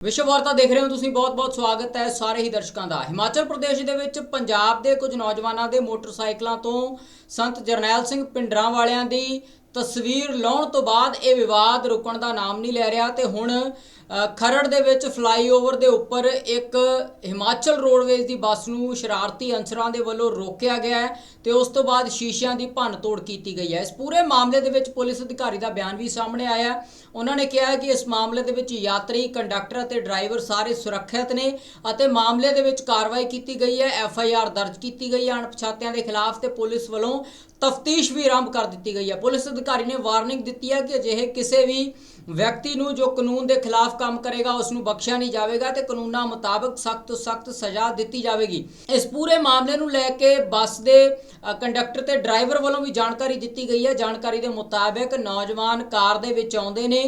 ਵਿਸ਼ਵ ਵਾਰਤਾ ਦੇਖ ਰਹੇ ਹੋ ਤੁਸੀਂ, ਬਹੁਤ-ਬਹੁਤ ਸਵਾਗਤ ਹੈ ਸਾਰੇ ਹੀ ਦਰਸ਼ਕਾਂ ਦਾ। ਹਿਮਾਚਲ ਪ੍ਰਦੇਸ਼ ਦੇ ਵਿੱਚ ਪੰਜਾਬ ਦੇ ਕੁਝ ਨੌਜਵਾਨਾਂ ਦੇ ਮੋਟਰਸਾਈਕਲਾਂ ਤੋਂ ਸੰਤ ਜਰਨੈਲ ਸਿੰਘ ਪਿੰਡਰਾਂ ਵਾਲਿਆਂ ਦੀ ਤਸਵੀਰ ਲਾਉਣ ਤੋਂ ਬਾਅਦ ਇਹ ਵਿਵਾਦ ਰੁਕਣ ਦਾ ਨਾਮ ਨਹੀਂ ਲੈ ਰਿਹਾ ਤੇ ਹੁਣ ਖਰੜ ਦੇ ਵਿੱਚ ਫਲਾਈਓਵਰ ਦੇ ਉੱਪਰ ਇੱਕ ਹਿਮਾਚਲ ਰੋਡਵੇਜ਼ ਦੀ ਬੱਸ ਨੂੰ ਸ਼ਰਾਰਤੀ ਅਨਸਰਾਂ ਦੇ ਵੱਲੋਂ ਰੋਕਿਆ ਗਿਆ ਹੈ ਤੇ ਉਸ ਤੋਂ ਬਾਅਦ ਸ਼ੀਸ਼ਿਆਂ ਦੀ ਭੰਨ ਤੋੜ ਕੀਤੀ ਗਈ ਹੈ। ਇਸ ਪੂਰੇ ਮਾਮਲੇ ਦੇ ਵਿੱਚ ਪੁਲਿਸ ਅਧਿਕਾਰੀ ਦਾ ਬਿਆਨ ਵੀ ਸਾਹਮਣੇ ਆਇਆ ਉਹਨਾਂ ਨੇ ਕਿਹਾ ਕਿ ਇਸ ਮਾਮਲੇ ਦੇ ਵਿੱਚ ਯਾਤਰੀ, ਕੰਡਕਟਰ ਅਤੇ ਡਰਾਈਵਰ ਸਾਰੇ ਸੁਰੱਖਿਅਤ ਨੇ ਅਤੇ ਮਾਮਲੇ ਦੇ ਵਿੱਚ ਕਾਰਵਾਈ ਕੀਤੀ ਗਈ ਹੈ। ਐਫ ਆਈ ਆਰ ਦਰਜ ਕੀਤੀ ਗਈ ਹੈ ਅਣਪਛਾਤਿਆਂ ਦੇ ਖਿਲਾਫ ਤੇ ਪੁਲਿਸ ਵੱਲੋਂ ਤਫਤੀਸ਼ ਵੀ ਆਰੰਭ ਕਰ ਦਿੱਤੀ ਗਈ ਹੈ। ਪੁਲਿਸ ਅਧਿਕਾਰੀ ਨੇ ਵਾਰਨਿੰਗ ਦਿੱਤੀ ਹੈ ਕਿ ਅਜਿਹੇ ਕਿਸੇ ਵੀ ਵਿਅਕਤੀ ਨੂੰ ਜੋ ਕਾਨੂੰਨ ਦੇ ਖਿਲਾਫ ਕੰਮ ਕਰੇਗਾ, ਉਸ ਨੂੰ ਬਖਸ਼ਿਆ ਨਹੀਂ ਜਾਵੇਗਾ ਤੇ ਕਾਨੂੰਨਾਂ ਮੁਤਾਬਕ ਸਖਤ ਤੋਂ ਸਖਤ ਸਜ਼ਾ ਦਿੱਤੀ ਜਾਵੇਗੀ। ਇਸ ਪੂਰੇ ਮਾਮਲੇ ਨੂੰ ਲੈ ਕੇ ਬੱਸ ਦੇ ਕੰਡਕਟਰ ਤੇ ਡਰਾਈਵਰ ਵੱਲੋਂ ਵੀ ਜਾਣਕਾਰੀ ਦਿੱਤੀ ਗਈ ਹੈ। ਜਾਣਕਾਰੀ ਦੇ ਮੁਤਾਬਕ ਨੌਜਵਾਨ ਕਾਰ ਦੇ ਵਿੱਚ ਆਉਂਦੇ ਨੇ।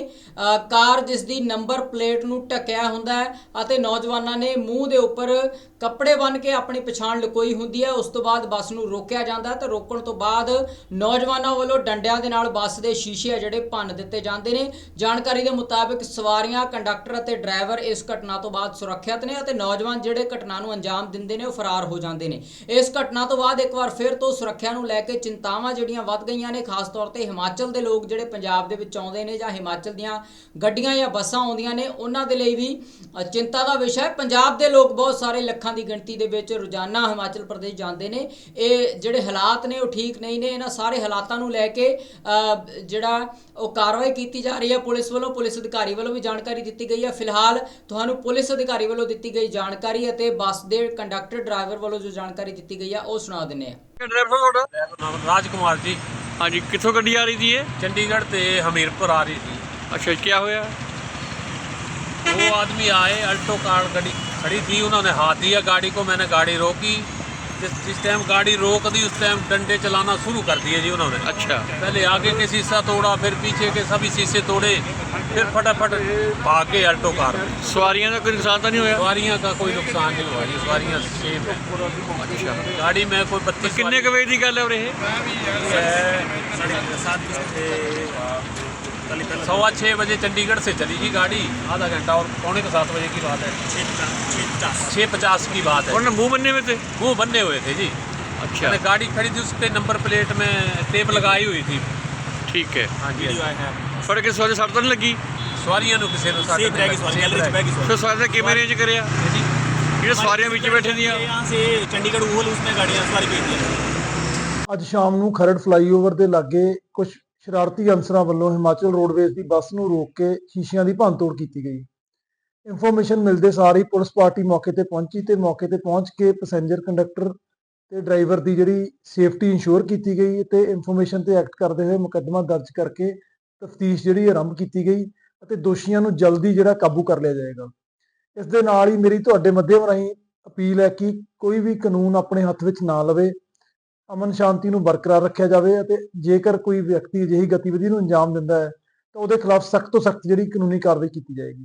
ਕਾਰ ਜਿਸ ਦੀ ਨੰਬਰ ਪਲੇਟ ਨੂੰ ਢੱਕਿਆ ਹੁੰਦਾ ਹੈ ਅਤੇ ਨੌਜਵਾਨਾਂ ਨੇ ਮੂੰਹ ਦੇ ਉੱਪਰ ਕੱਪੜੇ ਬੰਨ੍ਹ ਕੇ ਆਪਣੀ ਪਛਾਣ ਲੁਕੋਈ ਹੁੰਦੀ ਹੈ, ਉਸ ਤੋਂ ਬਾਅਦ ਬੱਸ ਨੂੰ ਰੋਕਿਆ ਜਾਂਦਾ ਹੈ ਤੇ ਰੋਕਣ ਤੋਂ ਬਾਅਦ ਨੌਜਵਾਨਾਂ ਵੱਲੋਂ ਡੰਡਿਆਂ ਦੇ ਨਾਲ ਬੱਸ ਦੇ ਸ਼ੀਸ਼ੇ ਆ ਜਿਹੜੇ ਭੰਨ ਦਿੱਤੇ ਜਾਂਦੇ ਨੇ। ਜਾਣਕਾਰੀ ਦੇ ਮੁਤਾਬਕ ਸਵਾਰੀਆਂ, ਕੰਡਕਟਰ ਅਤੇ ਡਰਾਈਵਰ ਇਸ ਘਟਨਾ ਤੋਂ ਬਾਅਦ ਸੁਰੱਖਿਅਤ ਨੇ ਅਤੇ ਨੌਜਵਾਨ ਜਿਹੜੇ ਘਟਨਾ ਨੂੰ ਅੰਜਾਮ ਦਿੰਦੇ ਨੇ, ਉਹ ਫਰਾਰ ਹੋ ਜਾਂਦੇ ਨੇ। ਇਸ ਘਟਨਾ ਤੋਂ ਬਾਅਦ ਇੱਕ ਵਾਰ ਫਿਰ ਤੋਂ ਸੁਰੱਖਿਆ ਨੂੰ ਲੈ ਕੇ ਚਿੰਤਾਵਾਂ ਜਿਹੜੀਆਂ ਵੱਧ ਗਈਆਂ ਨੇ, ਖਾਸ ਤੌਰ ਤੇ ਹਿਮਾਚਲ ਦੇ ਲੋਕ ਜਿਹੜੇ ਪੰਜਾਬ ਦੇ ਵਿੱਚ ਆਉਂਦੇ ਨੇ ਜਾਂ ਹਿਮਾਚਲ ਦੀਆਂ ਗੱਡੀਆਂ ਜਾਂ ਬੱਸਾਂ ਆਉਂਦੀਆਂ ਨੇ, ਉਹਨਾਂ ਦੇ ਲਈ ਵੀ ਚਿੰਤਾ ਦਾ ਵਿਸ਼ਾ ਹੈ। ਪੰਜਾਬ ਦੇ ਲੋਕ ਬਹੁਤ ਸਾਰੇ ਲੱਖਾਂ ਲੱਖਾਂ ਦੀ ਗਿਣਤੀ ਦੇ ਵਿੱਚ ਰੋਜ਼ਾਨਾ ਹਿਮਾਚਲ ਪ੍ਰਦੇਸ਼ ਜਾਂਦੇ ਨੇ। ਇਹ ਜਿਹੜੇ ਹਾਲਾਤ ਨੇ ਉਹ ਠੀਕ ਨਹੀਂ ਨੇ। ਇਹਨਾਂ ਸਾਰੇ ਹਾਲਾਤਾਂ ਨੂੰ ਲੈ ਕੇ ਜਿਹੜਾ ਉਹ ਕਾਰਵਾਈ ਕੀਤੀ ਜਾ ਰਹੀ ਹੈ। ਪੁਲਿਸ ਵੱਲੋਂ ਪੁਲਿਸ ਅਧਿਕਾਰੀ ਵੱਲੋਂ ਵੀ ਜਾਣਕਾਰੀ ਦਿੱਤੀ ਗਈ ਹੈ। ਫਿਲਹਾਲ ਤੁਹਾਨੂੰ ਪੁਲਿਸ ਅਧਿਕਾਰੀ ਵੱਲੋਂ ਦਿੱਤੀ ਗਈ ਜਾਣਕਾਰੀ ਅਤੇ ਬੱਸ ਦੇ ਕੰਡਕਟਰ ਡਰਾਈਵਰ ਵੱਲੋਂ ਜੋ ਜਾਣਕਾਰੀ ਦਿੱਤੀ ਗਈ ਹੈ ਉਹ ਸੁਣਾ ਦਿੰਨੇ ਆ। ਡਰਾਈਵਰ ਤੁਹਾਡਾ? ਰਾਜ ਕੁਮਾਰ ਜੀ। ਹਾਂਜੀ ਕਿੱਥੋਂ ਗੱਡੀ ਆ ਰਹੀ ਸੀ ਇਹ? ਚੰਡੀਗੜ੍ਹ ਤੇ ਹਮੀਰਪੁਰ ਆ ਰਹੀ ਸੀ। ਅੱਛਾ ਹੋਇਆ? ਉਹ ਆਦਮੀ ਆਏ ਅਲਟੋ ਕਾਰ ਗੱਡੀ खड़ी की उन्होंने हाथ दिया गाड़ी को मैंने गाड़ी रोकी जिस जिस टाइम गाड़ी रोक दी उस टाइम डंडे चलाना शुरू कर दिए जी उन्होंने अच्छा पहले आगे के शीशा तोड़ा फिर पीछे के सभी शीशे तोड़े फिर फटाफट भाग गए अल्टो कार में सवारियाँ का कोई नुकसान तो नहीं हुआ सवारियाँ का कोई नुकसान नहीं हुआ जी सवारियाँ सेम है अच्छा गाड़ी में कोई बत्तीस किन्ने कवे की गल है और ये सात ਉਰੇ ਇਹ सवा छः बजे चंडीगढ़ से चली जी गाड़ी आधा घंटा और पौने के सात बजे की बात है छः पचास की बात है ਉਹਨਾਂ ਨੇ ਮੂੰਹ ਬੰਨੇ ਹੋਏ ਤੇ मुंह बनने हुए थे जी ਅੱਛਾ मैंने गाड़ी खड़ी थी उसके नंबर प्लेट में टेप लगाई हुई थी ਠੀਕ ਹੈ हाँ जी ਫੜ ਕੇ ਸਵਾਰੀ ਸੱਟ ਤਾਂ ਨਹੀਂ ਲੱਗੀ ਸਵਾਰੀਆਂ ਨੂੰ ਕਿਸੇ ਨੂੰ ਸਾਡੇ बैग सवारी गैलरी से बैग ਫਿਰ ਸਵਾਰੀ ਦਾ ਕਿਵੇਂ ਅਰੇਂਜ ਕਰਿਆ ਜਿਹੜੇ ਸਵਾਰੀਆਂ ਵਿੱਚ ਬੈਠੇ ਦੀਆਂ यहाँ से चंडीगढ़ वो उसमें गाड़ियाँ सवारी भेज दिया ਅੱਜ ਸ਼ਾਮ ਨੂੰ ਖਰੜ ਫਲਾਈਓਵਰ ਦੇ ਲਾਗੇ ਕੁਝ ਸ਼ਰਾਰਤੀ ਅਨਸਰਾਂ ਵੱਲੋਂ ਹਿਮਾਚਲ ਰੋਡਵੇਜ਼ ਦੀ ਬੱਸ ਨੂੰ ਰੋਕ ਕੇ ਸ਼ੀਸ਼ਿਆਂ ਦੀ ਭੰਨਤੋੜ ਕੀਤੀ ਗਈ। ਇਨਫੋਰਮੇਸ਼ਨ ਮਿਲਦੇ ਸਾਰ ਹੀ ਪੁਲਿਸ ਪਾਰਟੀ ਮੌਕੇ ਤੇ ਪਹੁੰਚੀ ਤੇ ਮੌਕੇ ਤੇ ਪਹੁੰਚ ਕੇ ਪੈਸੇਂਜਰ ਕੰਡਕਟਰ ਤੇ ਡਰਾਈਵਰ ਦੀ ਜਿਹੜੀ ਸੇਫਟੀ ਇੰਸ਼ੋਰ ਕੀਤੀ ਗਈ ਤੇ ਇਨਫੋਰਮੇਸ਼ਨ ਤੇ ਐਕਟ ਕਰਦੇ ਹੋਏ ਮੁਕੱਦਮਾ ਦਰਜ ਕਰਕੇ ਤਫਤੀਸ਼ ਜਿਹੜੀ ਆਰੰਭ ਕੀਤੀ ਗਈ ਅਤੇ ਦੋਸ਼ੀਆਂ ਨੂੰ ਜਲਦੀ ਜਿਹੜਾ ਕਾਬੂ ਕਰ ਲਿਆ ਜਾਏਗਾ। ਇਸ ਦੇ ਨਾਲ ਹੀ ਮੇਰੀ ਤੁਹਾਡੇ ਮਾਧਿਅਮ ਰਾਹੀਂ ਅਪੀਲ ਹੈ ਕਿ ਕੋਈ ਵੀ ਕਾਨੂੰਨ ਆਪਣੇ ਹੱਥ ਵਿੱਚ ਨਾ ਲਵੇ ਅਮਨ ਸ਼ਾਂਤੀ ਨੂੰ ਬਰਕਰਾਰ ਰੱਖਿਆ ਜਾਵੇ ਅਤੇ ਜੇਕਰ ਕੋਈ ਵਿਅਕਤੀ ਅਜਿਹੀ ਗਤੀਵਿਧੀ ਨੂੰ ਅੰਜਾਮ ਦਿੰਦਾ ਹੈ, ਤਾਂ ਉਹਦੇ ਖਿਲਾਫ ਸਖਤ ਤੋਂ ਸਖਤ ਜਿਹੜੀ ਕਾਨੂੰਨੀ ਕਾਰਵਾਈ ਕੀਤੀ ਜਾਏਗੀ।